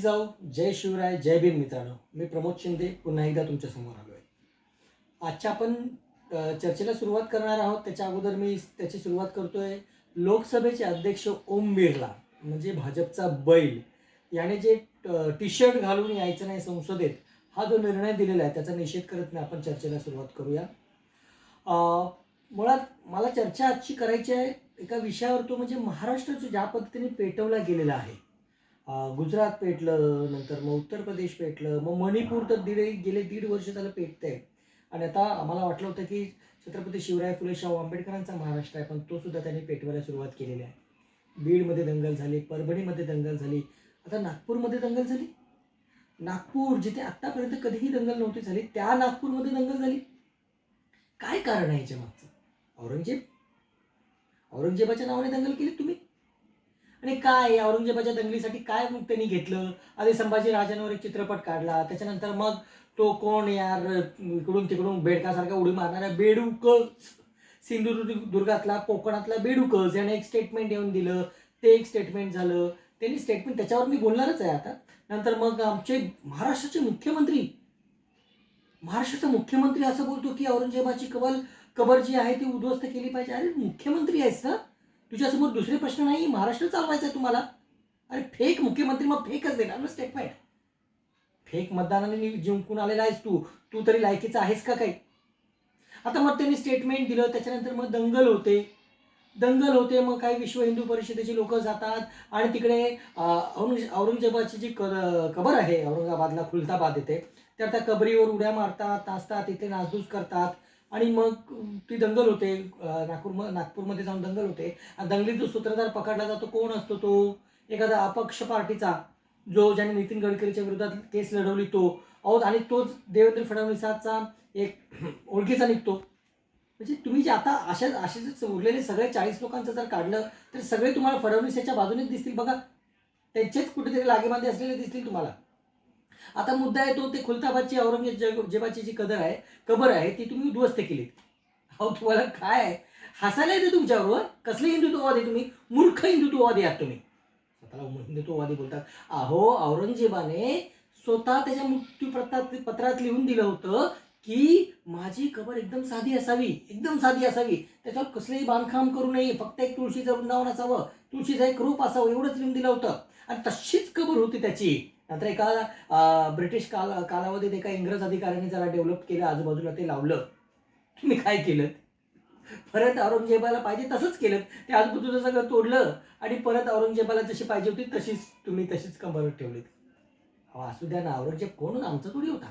जिजाऊ जय शिवराय जय भीम मित्रांनो. मी प्रमोद शिंदे पुन्हा एकदा तुमच्यासमोर आलो आहे आजच्या आपण चर्चेला सुरुवात करणार आहोत. त्याच्या अगोदर मी त्याची सुरुवात करतोय. लोकसभेचे अध्यक्ष ओम बिर्ला म्हणजे भाजपचा बैल याने जे टी शर्ट घालून यायचं नाही संसदेत हा जो निर्णय दिलेला आहे त्याचा निषेध करत नाही आपण चर्चेला सुरुवात करूया. मुळात मला चर्चा आजची करायची आहे एका विषयावर तो म्हणजे महाराष्ट्र जो ज्या पद्धतीने पेटवला गेलेला आहे गुजरात पेटलं नंतर मग उत्तर प्रदेश पेटलं मग मणिपूर तर दीड गेले दीड वर्ष झालं पेटतंय. आणि आता आम्हाला वाटलं होतं की छत्रपती शिवराय फुले शाहू आंबेडकरांचा महाराष्ट्र आहे पण तो सुद्धा त्यांनी पेटवायला सुरुवात केलेली आहे. बीडमध्ये दंगल झाली परभणीमध्ये दंगल झाली. आता नागपूरमध्ये दंगल झाली? नागपूर जिथे आत्तापर्यंत कधीही दंगल नव्हती झाली त्या नागपूरमध्ये दंगल झाली. काय कारण आहे याच्या मागचं औरंगजेब? औरंगजेबाच्या नावाने दंगल केली तुम्ही? आणि काय औरंगजेबाच्या दंगलीसाठी काय मग त्यांनी घेतलं? आधी संभाजी राजांवर एक चित्रपट काढला त्याच्यानंतर मग तो कोण यार इकडून तिकडून बेडकासारखा उडी मारणारा बेडूक सिंधुदुर्गातला कोकणातला बेडूकच याने एक स्टेटमेंट येऊन दिलं. ते एक स्टेटमेंट झालं. त्यांनी स्टेटमेंट त्याच्यावर मी बोलणारच आहे आता. नंतर मग आमचे महाराष्ट्राचे मुख्यमंत्री महाराष्ट्राचा मुख्यमंत्री असं बोलतो की औरंगजेबाची कबल कबर जी आहे ती उद्ध्वस्त केली पाहिजे. अरे मुख्यमंत्री आहेस ना? तुझ्यासमोर दुसरे प्रश्न नाही महाराष्ट्र चालवायचा आहे तुम्हाला. अरे फेक मुख्यमंत्री मग फेकच देणार ना स्टेटमेंट फेक मतदानाने जिंकून आलेला आहेस तू. तू तरी लायकीचा आहेस का काही? आता मग त्यांनी स्टेटमेंट दिलं त्याच्यानंतर मग दंगल होते. दंगल होते मग काही विश्व हिंदू परिषदेची लोक जातात. आणि तिकडे औरंग औरंगजेबाची जी कबर आहे औरंगाबादला खुलताबाद येथे तर त्या कबरीवर उड्या मारतात नाचतात तिथे नासधूस करतात. आणि मग ती दंगल होते नागपूर नागपूरमध्ये जाऊन दंगल होते. आणि दंगलीत जो सूत्रधार पकडला जातो कोण असतो तो? एखादा अपक्ष पार्टीचा जो ज्याने नितीन गडकरीच्या विरोधात केस लढवली तो. अहो आणि तोच देवेंद्र फडणवीसाचा एक ओळखीचा निघतो. म्हणजे तुम्ही जे आता अशा असेच उरलेले सगळे चाळीस लोकांचं जर काढलं तर सगळे तुम्हाला फडणवीस याच्या बाजूनेच दिसतील. बघा त्यांचेच कुठेतरी लागेबांधे असलेले दिसतील तुम्हाला. आता मुद्दा आहे तो ते खुलताबादची औरंगजेबाची जी कदर आहे कबर आहे ती तुम्ही उद्ध्वस्त केली अहो तुम्हाला काय आहे? हसायला येते तुमच्याबरोबर? कसले हिंदुत्ववादी तुम्ही? मूर्ख हिंदुत्ववादी आहात तुम्ही. स्वतःला हिंदुत्ववादी बोलतात. अहो औरंगजेबाने स्वतः त्याच्या मृत्यू पत्रात पत्रात लिहून दिलं होतं की माझी कबर एकदम साधी असावी एकदम साधी असावी. त्याच्यावर कसलेही बांधकाम करू नये फक्त एक तुळशीचं वृंदावन असावं तुळशीचं एक रूप असावं एवढंच लिहून दिलं होतं. आणि तशीच कबर होती त्याची. नंतर एका ब्रिटिश काल कालावधीत एका इंग्रज अधिकाऱ्याने जरा डेव्हलप केलं आजूबाजूला ते लावलं. तुम्ही काय केलं? परत औरंगजेबाला पाहिजे तसंच केलं. ते आजूबाजूला सगळं तोडलं आणि परत औरंगजेबाला जशी पाहिजे होती तशीच तुम्ही तशीच कंबर ठेवलीत. अहो असू द्या ना औरंगजेब कोण आमचा थोडी होता.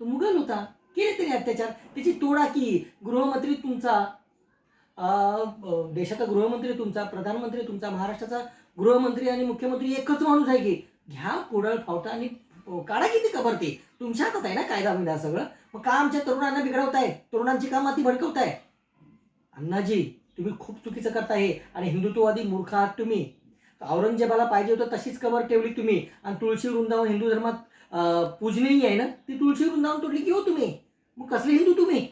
तो मुघल होता. केले तरी अत्याचार. त्याची तोडा की? गृहमंत्री तुमचा देशाचा गृहमंत्री तुमचा प्रधानमंत्री तुमचा महाराष्ट्राचा गृहमंत्री आणि मुख्यमंत्री एकच माणूस आहे की? घ्या कुडळ फावटा आणि काढा किती कबर ती तुमच्या हातात आहे ना कायदा बिदा सगळं. मग का आमच्या तरुणांना बिघडवताय? तरुणांची का माती भडकवताय? अण्णाजी तुम्ही खूप चुकीचं करताय आणि हिंदुत्ववादी मूर्ख आहात तुम्ही. औरंगजेबाला पाहिजे होतं तशीच कबर ठेवली तुम्ही. आणि तुळशी वृंदावन हिंदू धर्मात पूजनीय आहे ना ती तुळशी वृंदावन तोडली की हो तुम्ही. मग कसले हिंदू तुम्ही?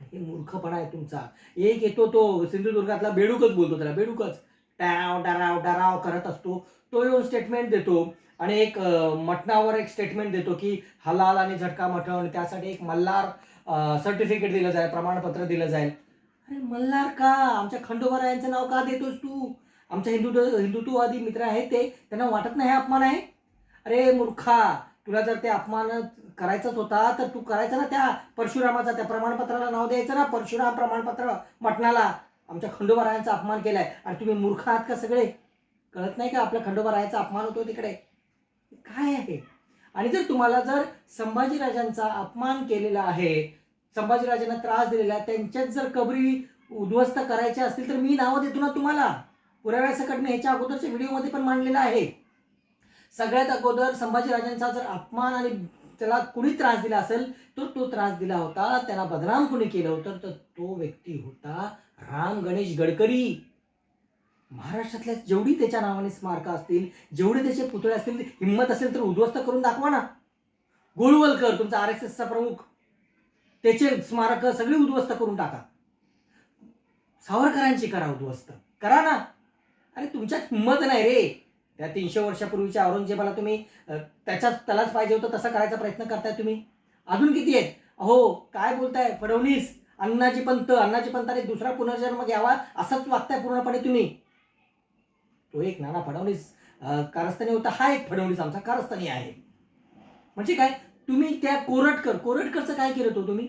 हे मूर्खपणा आहे तुमचा. एक येतो तो सिंधुदुर्गातला बेडूकच बोलतो त्याला बेडूकच. डराव डराव डराव करत असतो. तो येऊन स्टेटमेंट देतो आणि एक मटणावर एक स्टेटमेंट देतो की हलाल आणि झटका मटण त्यासाठी एक मल्हार सर्टिफिकेट दिलं जाईल प्रमाणपत्र दिलं जाईल. अरे मल्हार का? आमच्या खंडोबारायांचं नाव का देतोस तू? आमच्या हिंदू हिंदुत्ववादी मित्र आहेत ते. त्यांना वाटत नाही अपमान आहे? अरे मूर्खा तुला जर ते अपमान करायचाच होता तर तू करायचा ना त्या परशुरामाचा त्या प्रमाणपत्राला नाव द्यायचं ना परशुराम प्रमाणपत्र मटणाला. आमच्या खंडोबारायांचा अपमान केलाय. आणि तुम्ही मूर्ख आहात का सगळे? कळत नाही का आपल्या खंडोबारायाचा अपमान होतो तिकडे? काय आहे? आणि जर तुम्हाला जर संभाजीराजांचा अपमान केलेला आहे संभाजीराजांना त्रास दिलेला आहे त्यांच्याच जर कबरी उद्ध्वस्त करायच्या असतील तर मी नावं देतो ना तुम्हाला. पुराव्यासकट मी ह्याच्या अगोदरच्या व्हिडिओमध्ये पण मांडलेलं आहे. सगळ्यात अगोदर संभाजीराजांचा जर अपमान आणि त्याला कुणी त्रास दिला असेल तर तो त्रास दिला होता त्याला बदनाम कुणी केलं होतं तर तो व्यक्ती होता राम गणेश गडकरी. महाराष्ट्रातल्या जेवढी त्याच्या नावाने स्मारकं असतील जेवढे त्याचे पुतळे असतील हिंमत असेल तर उद्ध्वस्त करून दाखवा ना. गोळवलकर तुमचा आर एस एसचा प्रमुख. त्याचे स्मारक सगळी उद्ध्वस्त करून टाका. सावरकरांची करा उद्ध्वस्त. करा ना. अरे तुमच्यात हिंमत नाही रे. त्या तीनशे वर्षापूर्वीच्या औरंगजेबाला तुम्ही अ, त्याच्याच त्यालाच पाहिजे होतं तसा करायचा प्रयत्न करताय तुम्ही. अजून किती आहेत? अहो काय बोलताय? फडणवीस अण्णाजी पंत अण्णाजी पंताने दुसरा पुनर्जन्म घ्यावा असंच वागताय पूर्णपणे तुम्ही. तो एक नाना फडणवीस कारस्थानी होता हा एक फडणवीस आमचा कारस्थानी आहे. म्हणजे काय? तुम्ही त्या कोरटकर कोरटकरचं काय केलं तो तुम्ही?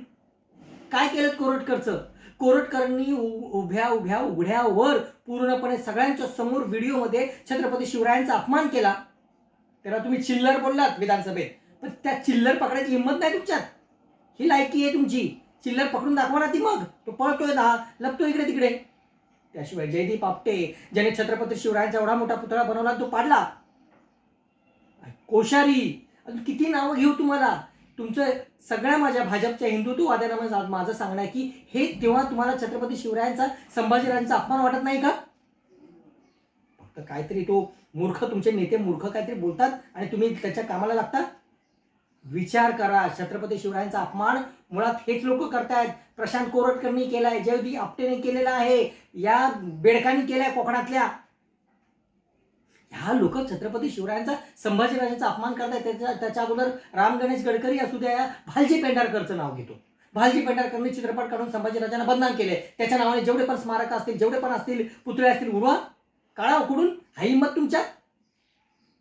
काय केलं कोरटकरचं? कोरटकरांनी उ- उभ्या उभ्या उघड्यावर पूर्णपणे सगळ्यांच्या समोर व्हिडिओमध्ये छत्रपती शिवरायांचा अपमान केला. त्याला तुम्ही चिल्लर बोललात विधानसभेत. पण त्या चिल्लर पकडायची हिंमत नाही तुमच्यात. ही लायकी आहे तुमची. चिल्लर पकडून दाखवा ना ती मग. तो पळतोय ना लपतोय इकडे तिकडे. त्याशिवाय जयदीप आपटे ज्याने छत्रपती शिवरायांचा एवढा मोठा पुतळा बनवला तो पाडला. कोशारी अजून किती नावं घेऊ तुम्हाला? तुमचं सगळ्या माझ्या भाजपच्या हिंदुत्ववाद्यांना माझं आज माझं सांगणं आहे की हे तेव्हा तुम्हाला छत्रपती शिवरायांचा संभाजीराजांचा अपमान वाटत नाही का? फक्त काहीतरी तो मूर्ख तुमचे नेते मूर्ख काहीतरी बोलतात आणि तुम्ही त्याच्या कामाला लागता? विचार करा. छत्रपती शिवरायांचा अपमान मुळात हेच लोक करतायत. प्रशांत कोरटकरनी केलाय जयदी आपटेने केलेला आहे. या बेडकांनी केलाय कोकणातल्या. ह्या लोक छत्रपती शिवरायांचा संभाजीराजांचा अपमान करतायत. त्याच्या त्याच्या अगोदर राम गणेश गडकरी असू द्या भालजी पेंढारकरचं नाव घेतो. भालजी पेंढारकरनी चित्रपट काढून संभाजीराजांना बदनाम केले. त्याच्या नावाने जेवढे पण स्मारक असतील जेवढे पण असतील पुतळे असतील उडवा काळा उकडून हा हिंमत तुमच्या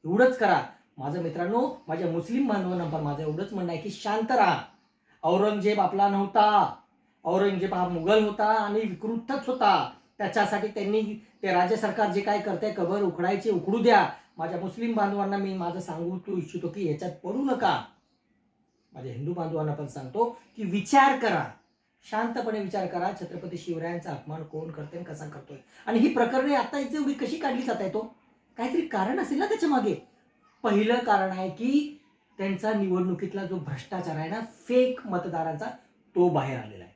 एवढंच करा. माझं मित्रांनो माझ्या मुस्लिम बांधवांना पण माझं एवढंच म्हणणं आहे की शांत राहा. औरंगजेब आपला नव्हता. औरंगजेब हा मुघल होता आणि विकृतच होता. त्याच्यासाठी त्यांनी ते राज्य सरकार जे काय करते कबर उखडायचे उखडू द्या. माझ्या मुस्लिम बांधवांना मी माझं सांगू तू इच्छितो की ह्याच्यात पडू नका. माझ्या हिंदू बांधवांना पण सांगतो की विचार करा. शांतपणे विचार करा छत्रपती शिवरायांचा अपमान कोण करते आणि कसा करतोय. आणि ही प्रकरणे आता इथे एवढी कशी काढली जात आहे तो? काहीतरी कारण असेल ना त्याच्यामागे. पहिलं कारण आहे की त्यांचा निवडणुकीतला जो भ्रष्टाचार आहे ना फेक मतदारांचा तो बाहेर आलेला आहे.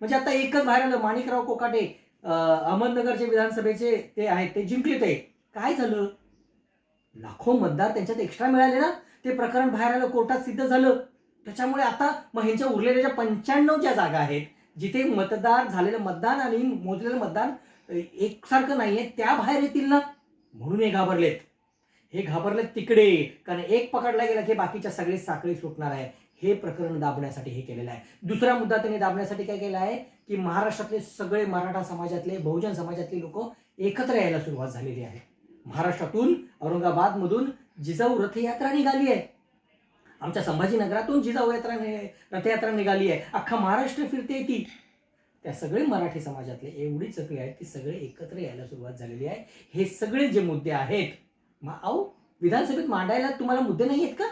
म्हणजे आता एकच बाहेर आलं माणिकराव कोकाटे अहमदनगरचे विधानसभेचे ते आहेत ते जिंकले ते. काय झालं? लाखो मतदार त्यांच्यात एक्स्ट्रा मिळाले ना. ते प्रकरण बाहेर आलं कोर्टात सिद्ध झालं. त्याच्यामुळे आता मग ह्यांच्या उरलेल्या ज्या पंच्याण्णव ज्या जागा आहेत जिथे मतदार झालेलं मतदान आणि मोजलेलं मतदान एकसारखं नाही आहे त्या बाहेर येतील ना? म्हणून हे घाबरलेत. हे घाबरलेत तिकडे. कारण एक पकडला गेला की बाकीच्या सगळे साखळी सुटणार आहे. हे प्रकरण दाबण्यासाठी हे केलेलं आहे. दुसरा मुद्दा त्यांनी दाबण्यासाठी काय केला आहे? की महाराष्ट्रातले सगळे मराठा समाजातले बहुजन समाजातले लोक एकत्र यायला सुरुवात झालेली आहे. महाराष्ट्रातून औरंगाबादमधून जिजाऊ रथयात्रा निघाली आहे. आमच्या संभाजीनगरातून जिजाऊ यात्रा रथयात्रा निघाली आहे. अख्खा महाराष्ट्र फिरते ती. त्या सगळे मराठी समाजातले एवढी चक्री आहेत की सगळे एकत्र यायला सुरुवात झालेली आहे. हे सगळे जे मुद्दे आहेत अहो विधानसभेत मांडायला तुम्हाला मुद्दे नाही आहेत का?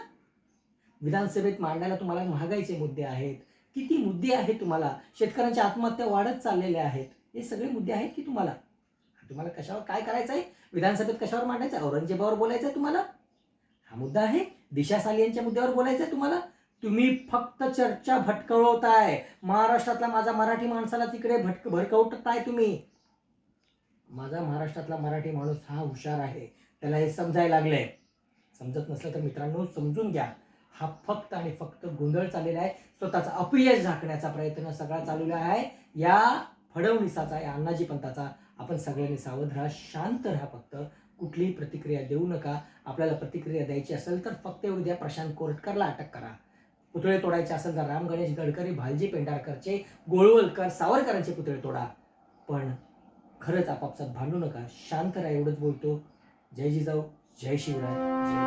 विधानसभेत मांडायला तुम्हाला महागाईचे मुद्दे आहेत. किती मुद्दे आहेत तुम्हाला? शेतकऱ्यांच्या आत्महत्या वाढत चाललेल्या आहेत. हे सगळे मुद्दे आहेत की तुम्हाला? तुम्हाला कशावर काय करायचं आहे विधानसभेत कशावर मांडायचं आहे? औरंगजेबावर बोलायचं आहे तुम्हाला? हा मुद्दा आहे. दिशा साली यांच्या मुद्द्यावर बोलायचं आहे तुम्हाला? तुम्ही फक्त चर्चा भटकवताय महाराष्ट्रातला माझा मराठी माणसाला तिकडे भटक भडकवताय तुम्ही. माझा महाराष्ट्रातला मराठी माणूस हा हुशार आहे. त्याला हे समजायला लागलंय. समजत नसलं तर मित्रांनो समजून घ्या. हा फक्त आणि फक्त गोंधळ चाललेला आहे. स्वतःचा अपयश झाकण्याचा प्रयत्न सगळा चाललेला आहे. या फडवणीसाचा या अण्णाजी पंताचा आपण सगळ्यांनी सावध राहा शांत राहा फक्त. कुठलीही प्रतिक्रिया देऊ नका. आपल्याला प्रतिक्रिया द्यायची असेल तर फक्त एवढी द्या. प्रशांत कोरटकरला अटक करा. पुतळे तोडायचे असेल तर राम गणेश गडकरी भालजी पेंढारकरचे गोळवलकर सावरकरांचे पुतळे तोडा. पण खरंच आपापसात भांडू नका. शांत राहा एवढंच बोलतो. જય જીજાઉ જય શિવરાય જય